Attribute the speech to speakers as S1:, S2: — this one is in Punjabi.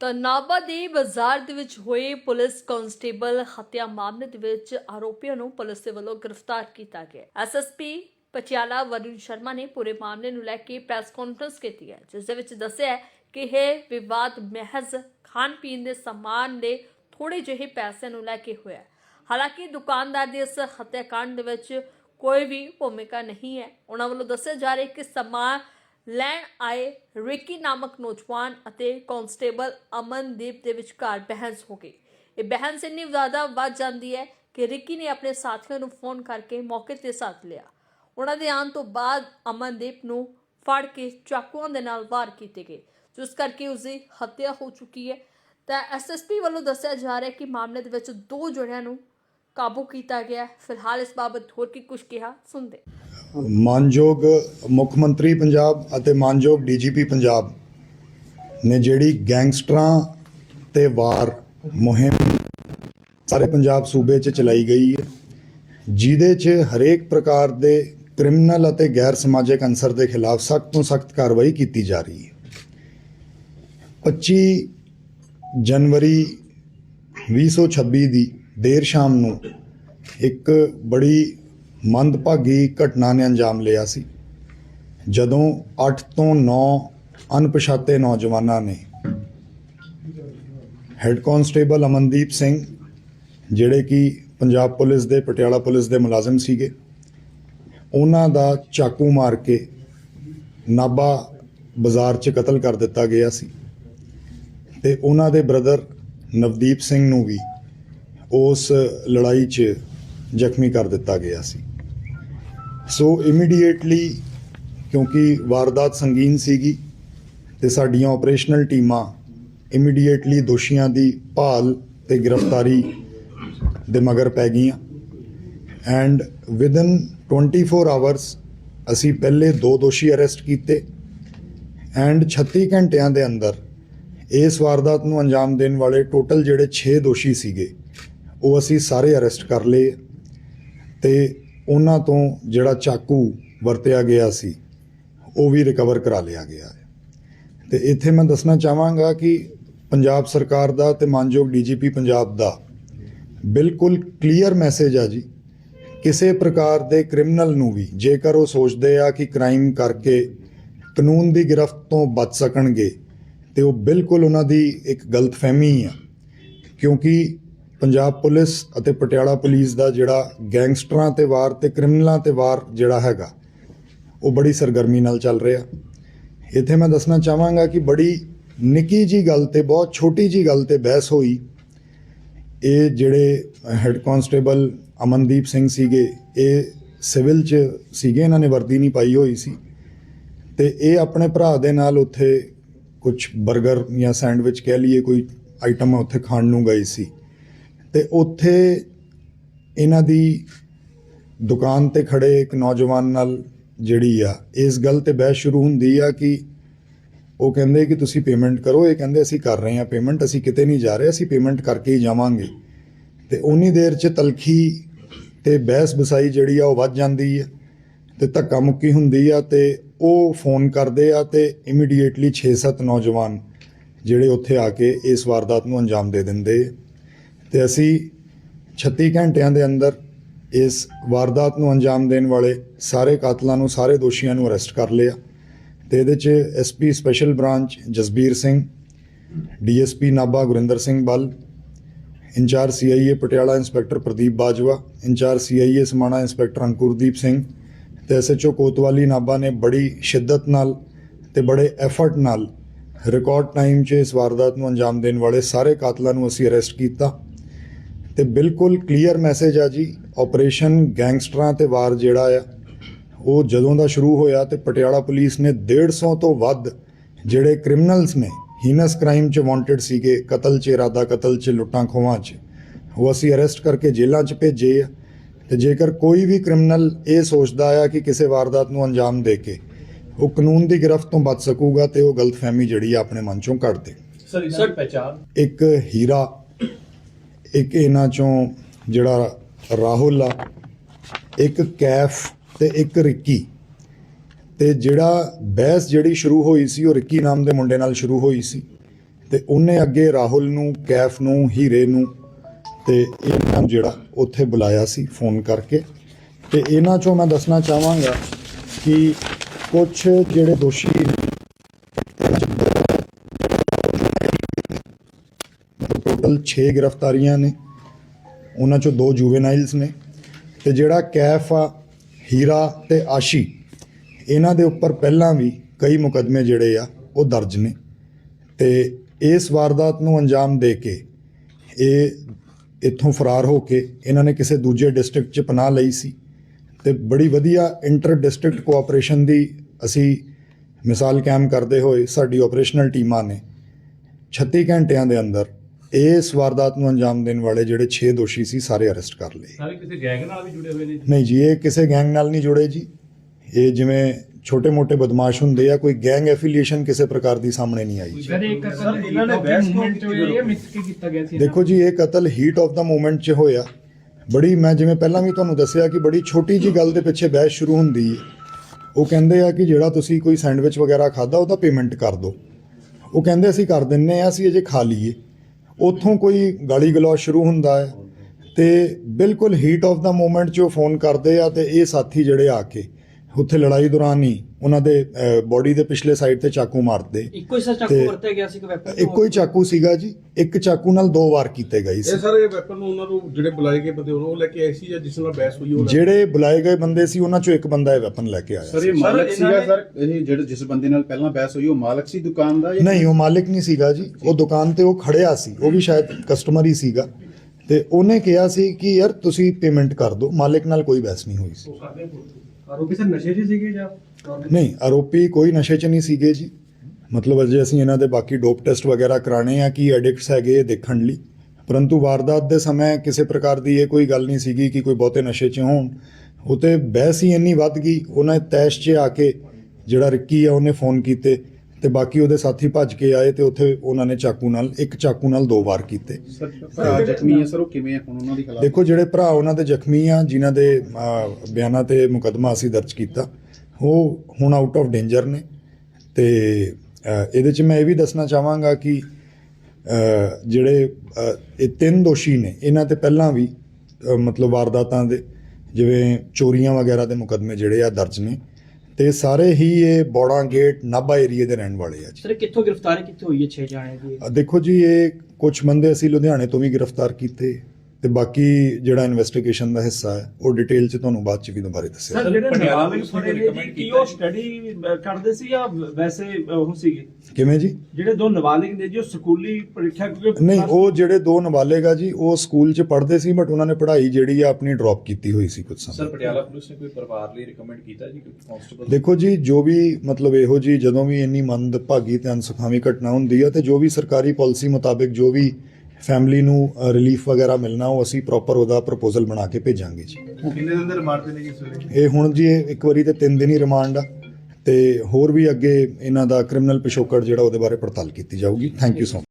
S1: ਤਾਂ ਨਾਭਾ ਦੇ ਬਾਜ਼ਾਰ ਦੇ ਵਿੱਚ ਹੋਏ ਪੁਲਿਸ ਕਾਂਸਟੇਬਲ ਹੱਤਿਆ ਮਾਮਲੇ ਦੇ ਵਿੱਚ ਆਰੋਪੀਆਂ ਨੂੰ ਪੁਲਿਸ ਦੇ ਵੱਲੋਂ ਗ੍ਰਿਫਤਾਰ ਕੀਤਾ ਗਿਆ। ਐਸਐਸਪੀ ਪਟਿਆਲਾ ਵਰੁਣ ਸ਼ਰਮਾ ਨੇ ਪੂਰੇ ਮਾਮਲੇ ਨੂੰ ਲੈ ਕੇ ਪ੍ਰੈਸ ਕਾਨਫਰੰਸ ਕੀਤੀ ਹੈ, ਜਿਸ ਦੇ ਵਿੱਚ ਦੱਸਿਆ ਕਿ ਇਹ ਵਿਵਾਦ ਮਹਿਜ਼ ਖਾਣ ਪੀਣ ਦੇ ਸਮਾਨ ਦੇ ਥੋੜੇ ਜਿਹੇ ਪੈਸਿਆਂ ਨੂੰ ਲੈ ਕੇ ਹੋਇਆ ਹਾਲਾਂਕਿ ਦੁਕਾਨਦਾਰ ਦੇ ਇਸ ਹੱਤਿਆਕਾਂਡ ਦੇ ਵਿੱਚ ਕੋਈ ਵੀ ਭੂਮਿਕਾ ਨਹੀਂ ਹੈ। ਉਹਨਾਂ ਵੱਲੋਂ ਦੱਸਿਆ ਜਾ ਰਿਹਾ ਕਿ ਸਮਾਨ ਲੈਣ ਆਏ ਰਿਕੀ ਨਾਮਕ ਨੌਜਵਾਨ ਅਤੇ ਕਾਂਸਟੇਬਲ ਅਮਨਦੀਪ ਦੇ ਵਿਚਕਾਰ ਬਹਿਸ ਹੋ ਗਈ। ਇਹ ਬਹਿਸ ਇੰਨੀ ਜ਼ਿਆਦਾ ਵੱਧ ਜਾਂਦੀ ਹੈ ਕਿ ਰਿਕੀ ਨੇ ਆਪਣੇ ਸਾਥੀਆਂ ਨੂੰ ਫੋਨ ਕਰਕੇ ਮੌਕੇ ਤੇ ਸਾਥ ਲਿਆ। ਉਹਨਾਂ ਦੇ ਆਉਣ ਤੋਂ ਬਾਅਦ ਅਮਨਦੀਪ ਨੂੰ ਫੜ ਕੇ ਚਾਕੂਆਂ ਦੇ ਨਾਲ ਵਾਰ ਕੀਤੇ ਗਏ, ਜਿਸ ਕਰਕੇ ਉਸ ਦੀ ਹੱਤਿਆ ਹੋ ਚੁੱਕੀ ਹੈ। ਤਾਂ ਐਸਐਸਪੀ ਵੱਲੋਂ ਦੱਸਿਆ ਜਾ ਰਿਹਾ ਹੈ ਕਿ ਮਾਮਲੇ ਦੇ ਵਿੱਚ ਦੋ ਜਣਿਆਂ ਨੂੰ ਕਾਬੂ ਕੀਤਾ ਗਿਆ ਫਿਲਹਾਲ ਇਸ ਬਾਬਤ ਹੋਰ ਕੀ ਕੁਝ ਕਿਹਾ, ਸੁਣਦੇ
S2: ਮਾਨਯੋਗ ਮੁੱਖ ਮੰਤਰੀ ਪੰਜਾਬ ਅਤੇ ਮਾਨਯੋਗ ਡੀਜੀਪੀ ਪੰਜਾਬ ਨੇ ਜਿਹੜੀ ਗੈਂਗਸਟਰਾਂ ਤੇ ਵਾਰ ਮੁਹਿੰਮ ਸਾਰੇ ਪੰਜਾਬ ਸੂਬੇ 'ਚ ਚਲਾਈ ਗਈ ਹੈ, ਜਿਹਦੇ 'ਚ ਹਰੇਕ ਪ੍ਰਕਾਰ ਦੇ ਕ੍ਰਿਮੀਨਲ ਅਤੇ ਗੈਰ ਸਮਾਜਿਕ ਅੰਸਰ ਦੇ ਖਿਲਾਫ ਸਖਤ ਤੋਂ ਸਖਤ ਕਾਰਵਾਈ ਕੀਤੀ ਜਾ ਰਹੀ ਹੈ। 25 ਜਨਵਰੀ 2026 ਦੀ ਦੇਰ ਸ਼ਾਮ ਨੂੰ ਇੱਕ ਬੜੀ ਮੰਦਭਾਗੀ ਘਟਨਾ ਨੇ ਅੰਜਾਮ ਲਿਆ ਸੀ। ਜਦੋਂ 8 ਤੋਂ 9 ਅਣਪਛਾਤੇ ਨੌਜਵਾਨਾਂ ਨੇ ਹੈੱਡ ਕਾਂਸਟੇਬਲ ਅਮਨਦੀਪ ਸਿੰਘ, ਜਿਹੜੇ ਕਿ ਪੰਜਾਬ ਪੁਲਿਸ ਦੇ, ਪਟਿਆਲਾ ਪੁਲਿਸ ਦੇ ਮੁਲਾਜ਼ਮ ਸੀਗੇ, ਉਹਨਾਂ ਦਾ ਚਾਕੂ ਮਾਰ ਕੇ ਨਾਭਾ ਬਾਜ਼ਾਰ 'ਚ ਕਤਲ ਕਰ ਦਿੱਤਾ ਗਿਆ ਸੀ ਤੇ ਉਹਨਾਂ ਦੇ ਬ੍ਰਦਰ ਨਵਦੀਪ ਸਿੰਘ ਨੂੰ ਵੀ ਉਸ ਲੜਾਈ 'ਚ ਜ਼ਖਮੀ ਕਰ ਦਿੱਤਾ ਗਿਆ ਸੀ। ਸੋ ਇਮੀਡੀਏਟਲੀ ਕਿਉਂਕਿ ਵਾਰਦਾਤ ਸੰਗੀਨ ਸੀਗੀ ਤੇ ਸਾਡੀਆਂ ਆਪਰੇਸ਼ਨਲ ਟੀਮਾਂ ਇਮੀਡੀਏਟਲੀ ਦੋਸ਼ੀਆਂ ਦੀ ਭਾਲ ਤੇ ਗ੍ਰਿਫਤਾਰੀ ਦੇ ਮਗਰ ਪੈ ਗਈਆਂ। ਐਂਡ ਵਿਦਨ 24 ਆਵਰਸ ਅਸੀਂ ਪਹਿਲੇ ਦੋ ਦੋਸ਼ੀ ਅਰੈਸਟ ਕੀਤੇ। ਐਂਡ 36 ਘੰਟਿਆਂ ਦੇ ਅੰਦਰ, ਇਸ ਵਾਰਦਾਤ ਨੂੰ ਅੰਜਾਮ ਦੇਣ ਵਾਲੇ ਟੋਟਲ ਜਿਹੜੇ 6 ਦੋਸ਼ੀ ਸੀਗੇ, ਉਹ ਅਸੀਂ ਸਾਰੇ ਅਰੈਸਟ ਕਰ ਲਏ। ਤੇ ਉਹਨਾਂ ਤੋਂ ਜਿਹੜਾ ਚਾਕੂ ਵਰਤਿਆ ਗਿਆ ਸੀ, ਉਹ ਵੀ ਰਿਕਵਰ ਕਰਾ ਲਿਆ ਗਿਆ ਹੈ। ਤੇ ਇੱਥੇ ਮੈਂ ਦੱਸਣਾ ਚਾਹਾਂਗਾ ਕਿ ਪੰਜਾਬ ਸਰਕਾਰ ਦਾ ਤੇ ਮਾਨਯੋਗ ਡੀਜੀਪੀ ਪੰਜਾਬ ਦਾ ਬਿਲਕੁਲ ਕਲੀਅਰ ਮੈਸੇਜ ਆ ਜੀ। ਕਿਸੇ ਪ੍ਰਕਾਰ ਦੇ ਕ੍ਰਿਮੀਨਲ ਨੂੰ ਵੀ, ਜੇਕਰ ਉਹ ਸੋਚਦੇ ਆ ਕਿ ਕ੍ਰਾਈਮ ਕਰਕੇ ਕਾਨੂੰਨ ਦੀ ਗ੍ਰਿਫਤ ਤੋਂ ਬਚ ਸਕਣਗੇ, ਤੇ ਉਹ ਬਿਲਕੁਲ ਉਹਨਾਂ ਦੀ ਇੱਕ ਗਲਤਫਹਿਮੀ ਆ। ਕਿਉਂਕਿ ਪੰਜਾਬ ਪੁਲਿਸ ਅਤੇ ਪਟਿਆਲਾ ਪੁਲਿਸ ਦਾ ਜਿਹੜਾ ਗੈਂਗਸਟਰਾਂ ਤੇ ਵਾਰ ਤੇ ਕ੍ਰਿਮੀਨਲਾਂ ਤੇ ਵਾਰ ਜਿਹੜਾ ਹੈਗਾ, ਉਹ ਬੜੀ ਸਰਗਰਮੀ ਨਾਲ ਚੱਲ ਰਿਹਾ। ਇੱਥੇ ਮੈਂ ਦੱਸਣਾ ਚਾਹਾਂਗਾ ਕਿ ਬੜੀ ਨਿੱਕੀ ਜੀ ਗੱਲ ਤੇ, ਬਹੁਤ ਛੋਟੀ ਜੀ ਗੱਲ ਤੇ ਬਹਿਸ ਹੋਈ। ਇਹ ਜਿਹੜੇ ਹੈੱਡ ਕਾਂਸਟੇਬਲ ਅਮਨਦੀਪ ਸਿੰਘ ਸੀਗੇ, ਇਹ ਸਿਵਲ 'ਚ ਸੀਗੇ, ਇਹਨਾਂ ਨੇ ਵਰਦੀ ਨਹੀਂ ਪਾਈ ਹੋਈ ਸੀ। ਤੇ ਇਹ ਆਪਣੇ ਭਰਾ ਦੇ ਨਾਲ ਉੱਥੇ ਕੁਝ 버ਗਰ ਜਾਂ ਸੈਂਡਵਿਚ ਕਹਿ ਲਈਏ, ਕੋਈ ਆਈਟਮ ਉੱਥੇ ਖਾਣ ਨੂੰ ਗਏ ਸੀ। ਤੇ ਉੱਥੇ ਇਹਨਾਂ ਦੀ ਦੁਕਾਨ ਤੇ ਖੜੇ ਇੱਕ ਨੌਜਵਾਨ ਨਾਲ ਜਿਹੜੀ ਆ, ਇਸ ਗੱਲ ਤੇ ਬਹਿਸ ਸ਼ੁਰੂ ਹੁੰਦੀ ਆ ਕਿ ਉਹ ਕਹਿੰਦੇ ਕਿ ਤੁਸੀਂ ਪੇਮੈਂਟ ਕਰੋ, ਇਹ ਕਹਿੰਦੇ ਅਸੀਂ ਕਰ ਰਹੇ ਹਾਂ ਪੇਮੈਂਟ ਅਸੀਂ ਕਿਤੇ ਨਹੀਂ ਜਾ ਰਹੇ, ਅਸੀਂ ਪੇਮੈਂਟ ਕਰਕੇ ਹੀ ਜਾਵਾਂਗੇ ਤੇ ਉਨੀ ਦੇਰ 'ਚ ਤਲਖੀ ਤੇ ਬਹਿਸ ਬਸਾਈ ਜਿਹੜੀ ਆ, ਉਹ ਵੱਧ ਜਾਂਦੀ ਆ ਤੇ ਧੱਕਾ ਮੁੱਕੀ ਹੁੰਦੀ ਆ ਤੇ ਉਹ ਫੋਨ ਕਰਦੇ ਆ ਤੇ ਇਮੀਡੀਏਟਲੀ 6-7 ਨੌਜਵਾਨ ਜਿਹੜੇ ਉੱਥੇ ਆ ਕੇ ਇਸ ਵਾਰਦਾਤ ਨੂੰ ਅੰਜਾਮ ਦੇ ਦਿੰਦੇ ਆ। ਤੇ ਅਸੀਂ 36 ਘੰਟਿਆਂ ਦੇ ਅੰਦਰ ਇਸ ਵਾਰਦਾਤ ਨੂੰ ਅੰਜਾਮ ਦੇਣ ਵਾਲੇ ਸਾਰੇ ਕਾਤਲਾਂ ਨੂੰ, ਸਾਰੇ ਦੋਸ਼ੀਆਂ ਨੂੰ ਅਰੈਸਟ ਕਰ ਲਿਆ। ਤੇ ਇਹਦੇ ਚ SP special branch Jasbir Singh DSP Nabha Gurinder Singh Bal, in charge CIA Patiala inspector Pradeep Bajwa, in charge CIA Samana inspector Ankurdeep Singh ਤੇ ਐਸਐਚਓ ਕੋਤਵਾਲੀ ਨਾਭਾ ਨੇ ਬੜੀ ਸ਼ਿੱਦਤ ਨਾਲ ਤੇ ਬੜੇ ਐਫਰਟ ਨਾਲ ਰਿਕਾਰਡ ਟਾਈਮ 'ਚ ਇਸ ਵਾਰਦਾਤ ਨੂੰ ਅੰਜਾਮ ਦੇਣ ਵਾਲੇ ਸਾਰੇ ਕਾਤਲਾਂ ਨੂੰ ਅਸੀਂ ਅਰੈਸਟ ਕੀਤਾ। ਤੇ ਬਿਲਕੁਲ ਕਲੀਅਰ ਮੈਸੇਜ ਆ ਜੀ ਆਪਰੇਸ਼ਨ ਗੈਂਗਸਟਰਾਂ ਤੇ ਵਾਰ ਜਿਹੜਾ ਆ ਉਹ ਜਦੋਂ ਦਾ ਸ਼ੁਰੂ ਹੋਇਆ ਤੇ ਪਟਿਆਲਾ ਪੁਲਿਸ ਨੇ 150 ਤੋਂ ਵੱਧ ਜਿਹੜੇ ਕ੍ਰਿਮੀਨਲਸ ਨੇ ਹੀਨਸ ਕ੍ਰਾਈਮ 'ਚ ਵਾਂਟਡ ਸੀਗੇ ਕਤਲ 'ਚ ਇਰਾਦਾ ਕਤਲ 'ਚ ਲੁੱਟਾਂ ਖੋਹਾਂ 'ਚ ਉਹ ਅਸੀਂ ਅਰੈਸਟ ਕਰਕੇ ਜੇਲ੍ਹਾਂ 'ਚ ਭੇਜੇ ਆ। ਤੇ ਜੇਕਰ ਕੋਈ ਵੀ ਕ੍ਰਿਮੀਨਲ ਇਹ ਸੋਚਦਾ ਆ ਕਿ ਕਿਸੇ ਵਾਰਦਾਤ ਨੂੰ ਅੰਜਾਮ ਦੇ ਕੇ ਉਹ ਕਾਨੂੰਨ ਦੀ ਗ੍ਰਿਫਤ ਤੋਂ ਬਚ ਸਕੂਗਾ ਤੇ ਉਹ ਗਲਤਫਹਿਮੀ ਜਿਹੜੀ ਆ ਆਪਣੇ ਮਨ ਚੋਂ ਕੱਢ ਦੇ।
S3: ਸਰ ਇਹਨਾਂ ਦੀ ਪਹਿਚਾਣ?
S2: ਇੱਕ ਹੀਰਾ ਇੱਕ ਇਹਨਾਂ ਚੋਂ ਜਿਹੜਾ ਰਾਹੁਲ ਆ, ਇੱਕ ਕੈਫ ਤੇ ਇੱਕ ਰਿੱਕੀ। ਤੇ ਜਿਹੜਾ ਬਹਿਸ ਜਿਹੜੀ ਸ਼ੁਰੂ ਹੋਈ ਸੀ, ਉਹ ਰਿੱਕੀ ਨਾਮ ਦੇ ਮੁੰਡੇ ਨਾਲ ਸ਼ੁਰੂ ਹੋਈ ਸੀ। ਤੇ ਉਹਨੇ ਅੱਗੇ ਰਾਹੁਲ ਨੂੰ, ਕੈਫ ਨੂੰ, ਹੀਰੇ ਨੂੰ ਤੇ ਇਹਨਾਂ ਨੂੰ ਜਿਹੜਾ ਉੱਥੇ ਬੁਲਾਇਆ ਸੀ ਫੋਨ ਕਰਕੇ। ਤੇ ਇਹਨਾਂ ਚੋਂ ਮੈਂ ਦੱਸਣਾ ਚਾਹਾਂਗਾ ਕਿ ਕੁਝ ਜਿਹੜੇ ਦੋਸ਼ੀ ਟੋਟਲ 6 ਗ੍ਰਿਫਤਾਰੀਆਂ ਨੇ, ਉਹਨਾਂ ਚੋਂ ਦੋ ਜੂਵੇਨਾਈਲਸ ਨੇ ਤੇ ਜਿਹੜਾ ਕੈਫ ਆ, ਹੀਰਾ ਤੇ ਆਸ਼ੀ, ਇਹਨਾਂ ਦੇ ਉੱਪਰ ਪਹਿਲਾਂ ਵੀ ਕਈ ਮੁਕੱਦਮੇ ਜਿਹੜੇ ਆ, ਉਹ ਦਰਜ ਨੇ ਤੇ ਇਸ ਵਾਰਦਾਤ ਨੂੰ ਅੰਜਾਮ ਦੇ ਕੇ ਇਹ ਇੱਥੋਂ ਫਰਾਰ ਹੋ ਕੇ ਇਹਨਾਂ ਨੇ ਕਿਸੇ ਦੂਜੇ ਡਿਸਟ੍ਰਿਕਟ 'ਚ ਪਨਾਹ ਲਈ ਸੀ ਤੇ ਬੜੀ ਵਧੀਆ ਇੰਟਰ ਡਿਸਟ੍ਰਿਕਟ ਕੋਆਪਰੇਸ਼ਨ ਦੀ ਅਸੀਂ ਮਿਸਾਲ ਕਾਇਮ ਕਰਦੇ ਹੋਏ ਸਾਡੀ ਆਪਰੇਸ਼ਨਲ ਟੀਮਾਂ ਨੇ 36 ਘੰਟਿਆਂ ਦੇ ਅੰਦਰ ਇਸ ਵਾਰਦਾਤ ਨੂੰ ਅੰਜਾਮ ਦੇਣ ਵਾਲੇ ਜਿਹੜੇ 6 ਦੋਸ਼ੀ ਸੀ ਸਾਰੇ ਅਰੈਸਟ ਕਰ ਲਏ।
S3: ਸਾਰੇ ਕਿਸੇ ਗੈਂਗ ਨਾਲ ਵੀ ਜੁੜੇ ਹੋਏ ਨੇ
S2: ਨਹੀਂ ਜੀ ਇਹ ਕਿਸੇ ਗੈਂਗ ਨਾਲ ਨਹੀਂ ਜੁੜੇ ਜੀ। ਇਹ ਜਿਵੇਂ ਛੋਟੇ-ਮੋਟੇ ਬਦਮਾਸ਼ ਹੁੰਦੇ ਆ ਕੋਈ ਗੈਂਗ ਐਫੀਲੀਏਸ਼ਨ ਕਿਸੇ ਪ੍ਰਕਾਰ ਦੀ ਸਾਹਮਣੇ ਨਹੀਂ ਆਈ ਜੀ। ਦੇਖੋ ਜੀ ਇਹ ਕਤਲ ਹੀਟ ਆਫ ਦਾ ਮੂਮੈਂਟ 'ਚ ਹੋਇਆ। ਬੜੀ ਮੈਂ ਜਿਵੇਂ ਪਹਿਲਾਂ ਵੀ ਤੁਹਾਨੂੰ ਦੱਸਿਆ ਕਿ ਬੜੀ ਛੋਟੀ ਜੀ ਗੱਲ ਦੇ ਪਿੱਛੇ ਬਹਿਸ ਸ਼ੁਰੂ ਹੁੰਦੀ ਹੈ ਉਹ ਕਹਿੰਦੇ ਆ ਕਿ ਜਿਹੜਾ ਤੁਸੀਂ ਕੋਈ ਸੈਂਡਵਿਚ ਵਗੈਰਾ ਖਾਦਾ ਉਹਦਾ ਪੇਮੈਂਟ ਕਰ ਦਿਓ। ਉਹ ਕਹਿੰਦੇ ਅਸੀਂ ਕਰ ਦਿੰਨੇ ਆ ਅਸੀਂ ਅਜੇ ਖਾ ਲਈਏ। ਉੱਥੋਂ ਕੋਈ ਗਾਲੀ ਗਲੋਚ ਸ਼ੁਰੂ ਹੁੰਦਾ ਹੈ ਤੇ ਬਿਲਕੁਲ ਹੀਟ ਆਫ ਦਾ ਮੂਮੈਂਟ 'ਚ ਉਹ ਫੋਨ ਕਰਦੇ ਆ ਤੇ ਇਹ ਸਾਥੀ ਜਿਹੜੇ ਆ ਕੇ ਉੱਥੇ ਲੜਾਈ ਦੌਰਾਨ ਹੀ ਉਹਨਾਂ ਦੇ ਬੋਡੀ ਦੇ ਪਿਛਲੇ ਸਾਈਡ ਤੇ ਚਾਕੂ ਮਾਰਦੇ।
S4: ਇੱਕੋ ਹੀ ਸਰ ਚਾਕੂ ਵਰਤਿਆ ਗਿਆ ਸੀ ਕਿ ਵੈਪਨ
S2: ਇੱਕੋ ਹੀ ਚਾਕੂ ਸੀਗਾ ਜੀ। ਇੱਕ ਚਾਕੂ ਨਾਲ ਦੋ ਵਾਰ ਕੀਤੇ ਗਏ ਸੀ।
S5: ਇਹ ਸਾਰੇ ਵੈਪਨ ਨੂੰ ਉਹਨਾਂ ਨੂੰ ਜਿਹੜੇ ਬੁਲਾਏ ਗਏ ਬੰਦੇ ਉਹ ਲੈ ਕੇ ਆਏ ਸੀ ਜਾਂ ਜਿਸ ਨਾਲ ਬਹਿਸ ਹੋਈ ਉਹ
S2: ਜਿਹੜੇ ਬੁਲਾਏ ਗਏ ਬੰਦੇ ਸੀ ਉਹਨਾਂ ਚੋਂ ਇੱਕ ਬੰਦਾ ਇਹ ਵੈਪਨ ਲੈ ਕੇ ਆਇਆ
S6: ਸਰ ਇਹ ਮਾਲਕ ਸੀਗਾ ਸਰ? ਇਹ ਜਿਹੜੇ ਜਿਸ ਬੰਦੇ ਨਾਲ ਪਹਿਲਾਂ ਬਹਿਸ ਹੋਈ ਉਹ ਮਾਲਕ ਸੀ ਦੁਕਾਨ ਦਾ ਜਾਂ
S2: ਨਹੀਂ ਉਹ ਮਾਲਿਕ ਨਹੀਂ ਸੀਗਾ ਜੀ। ਉਹ ਦੁਕਾਨ ਤੇ ਉਹ ਖੜਿਆ ਸੀ। ਉਹ ਵੀ ਸ਼ਾਇਦ ਕਸਟਮਰ ਹੀ ਸੀਗਾ। ਤੇ ਉਹਨੇ ਕਿਹਾ ਸੀ ਕਿ ਯਾਰ ਤੁਸੀਂ ਪੇਮੈਂਟ ਕਰ ਦਿਓ। ਮਾਲਿਕ ਨਾਲ ਕੋਈ ਬਹਿਸ ਨਹੀਂ ਹੋਈ ਸੀ।
S3: ਆਰੋਪੀ ਸਰ ਨਸ਼ੇ 'ਚ ਸੀਗੇ ਜਾਂ
S2: ਨਹੀਂ, ਆਰੋਪੀ ਕੋਈ ਨਸ਼ੇ 'ਚ ਨਹੀਂ ਸੀਗੇ ਜੀ। ਮਤਲਬ ਅਜੇ ਅਸੀਂ ਇਹਨਾਂ ਦੇ ਬਾਕੀ ਡੋਪ ਟੈਸਟ ਵਗੈਰਾ ਕਰਾਣੇ ਆ ਕਿ ਐਡਿਕਟਸ ਹੈਗੇ ਇਹ ਦੇਖਣ ਲਈ। ਪਰੰਤੂ ਵਾਰਦਾਤ ਦੇ ਸਮੇਂ ਕਿਸੇ ਪ੍ਰਕਾਰ ਦੀ ਇਹ ਕੋਈ ਗੱਲ ਨਹੀਂ ਸੀਗੀ ਕਿ ਕੋਈ ਬਹੁਤੇ ਨਸ਼ੇ 'ਚ ਹੋਣ। ਉਤੇ ਬਹਿਸ ਹੀ ਇੰਨੀ ਵੱਧ ਗਈ, ਉਹਨਾਂ ਤੈਸ਼ 'ਚ ਆ ਕੇ ਜਿਹੜਾ ਰਿੱਕੀ ਆ ਉਹਨੇ ਫੋਨ ਕੀਤੇ। ਤੇ ਬਾਕੀ ਉਹਦੇ ਸਾਥੀ ਭੱਜ ਕੇ ਆਏ ਤੇ ਉੱਥੇ ਉਹਨਾਂ ਨੇ ਚਾਕੂ ਨਾਲ ਇੱਕ ਚਾਕੂ ਨਾਲ ਦੋ ਵਾਰ ਕੀਤੇ।
S6: ਸਰ ਭਰਾ ਜ਼ਖਮੀ ਹੈ ਸਰ ਉਹ ਕਿਵੇਂ ਹੈ ਹੁਣ ਉਹਨਾਂ ਦੀ ਹਾਲਾਤ?
S2: ਦੇਖੋ ਜਿਹੜੇ ਭਰਾ ਉਹਨਾਂ ਦੇ ਜ਼ਖਮੀ ਆ ਜਿਨ੍ਹਾਂ ਦੇ ਅਹ, ਬਿਆਨਾਂ ਤੇ ਮੁਕੱਦਮਾ ਅਸੀਂ ਦਰਜ ਕੀਤਾ ਉਹ ਹੁਣ ਆਊਟ ਆਫ ਡੇਂਜਰ ਨੇ। ਤੇ ਅਹ, ਇਹਦੇ ਚ ਮੈਂ ਇਹ ਵੀ ਦੱਸਣਾ ਚਾਹਾਂਗਾ ਕਿ ਅਹ, ਜਿਹੜੇ ਅਹ, ਇਹ ਤਿੰਨ ਦੋਸ਼ੀ ਨੇ ਇਹਨਾਂ ਤੇ ਪਹਿਲਾਂ ਵੀ ਅਹ, ਮਤਲਬ ਵਾਰਦਾਤਾਂ ਦੇ ਜਿਵੇਂ ਚੋਰੀਆਂ ਵਗੈਰਾ ਦੇ ਮੁਕੱਦਮੇ ਜਿਹੜੇ ਆ ਦਰਜ ਨੇ। ਤੇ ਸਾਰੇ ਹੀ ਇਹ ਬੋੜਾ ਗੇਟ ਨਾਭਾ ਏਰੀਏ ਦੇ ਰਹਿਣ ਵਾਲੇ ਆ ਜੀ।
S4: ਸਰ ਕਿੱਥੋਂ ਗ੍ਰਿਫਤਾਰੀ ਕਿੱਥੇ ਹੋਈ ਹੈ 6 ਜਾਣੇ ਦੀ?
S2: ਅ, ਦੇਖੋ ਜੀ ਇਹ ਕੁਝ ਬੰਦੇ ਅਸੀਂ ਲੁਧਿਆਣੇ ਤੋਂ ਵੀ ਗ੍ਰਿਫਤਾਰ ਕੀਤੇ। ਤੇ ਬਾਕੀ ਜਿਹੜਾ ਇਨਵੈਸਟੀਗੇਸ਼ਨ ਦਾ ਹਿੱਸਾ ਹੈ ਉਹ ਡਿਟੇਲ 'ਚ ਤੁਹਾਨੂੰ ਬਾਅਦ 'ਚ ਵੀ ਦੁਬਾਰੇ ਦੱਸਿਆ
S3: ਸਰ ਜਿਹੜੇ ਨਾਬਾਲਿਗ ਫੜੇ ਨੇ ਜੀ ਕੀ ਉਹ ਸਟੱਡੀ ਕਰਦੇ ਸੀ ਜਾਂ ਵੈਸੇ ਉਹ ਸੀਗੇ?
S2: ਕਿਵੇਂ ਜੀ?
S3: ਜਿਹੜੇ ਦੋ ਨਾਬਾਲਿਗ ਨੇ ਜੀ ਉਹ ਸਕੂਲੀ ਪ੍ਰੀਖਿਆ ਕਿਉਂਕਿ
S2: ਨਹੀਂ ਉਹ ਜਿਹੜੇ ਦੋ ਨਾਬਾਲਗ ਆ ਜੀ ਉਹ ਸਕੂਲ 'ਚ ਪੜ੍ਹਦੇ ਸੀ ਬਟ ਉਹਨਾਂ ਨੇ ਪੜ੍ਹਾਈ ਜਿਹੜੀ ਆ ਆਪਣੀ ਡ੍ਰੌਪ ਕੀਤੀ ਹੋਈ ਸੀ ਕੁਝ
S7: ਸਰ
S2: ਸਮੇਂ
S7: ਪਟਿਆਲਾ ਪੁਲਿਸ ਨੇ ਕੋਈ ਪਰਿਵਾਰ ਲਈ ਰეკਮੈਂਡ ਕੀਤਾ ਜੀ ਕਾਂਸਟੇਬਲ
S2: ਦੇਖੋ ਜੀ ਜੋ ਵੀ ਮਤਲਬ ਇਹੋ ਜੀ ਜਦੋਂ ਵੀ ਇੰਨੀ ਮੰਦਭਾਗੀ ਤੇ ਅਨਸੁਖਾਵੀ ਘਟਨਾ ਹੁੰਦੀ ਆ ਤੇ ਜੋ ਵੀ ਸਰਕਾਰੀ ਪਾਲਿਸੀ ਮੁਤਾਬਿਕ ਜੋ ਵੀ ਫੈਮਿਲੀ ਨੂੰ ਰਿਲੀਫ ਵਗੈਰਾ ਮਿਲਣਾ ਉਹ ਅਸੀਂ ਪ੍ਰੋਪਰ ਉਹਦਾ ਪ੍ਰਪੋਜ਼ਲ ਬਣਾ ਕੇ ਭੇਜਾਂਗੇ ਜੀ।
S5: ਕਿੰਨੇ ਦਿਨ ਦੇ ਰਿਮਾਂਡ ਤੇ ਨੇ ਜੀ ਇਸ ਵੇਲੇ?
S2: ਇਹ ਹੁਣ ਜੀ ਇਹ ਇੱਕ ਵਾਰੀ ਤੇ 3 ਦਿਨ ਹੀ ਰਿਮਾਂਡ ਆ। ਤੇ ਹੋਰ ਵੀ ਅੱਗੇ ਇਹਨਾਂ ਦਾ ਕ੍ਰਿਮੀਨਲ ਪਿਛੋਕੜ ਜਿਹੜਾ ਉਹਦੇ ਬਾਰੇ ਪੜਤਾਲ ਕੀਤੀ ਜਾਊਗੀ। Thank you so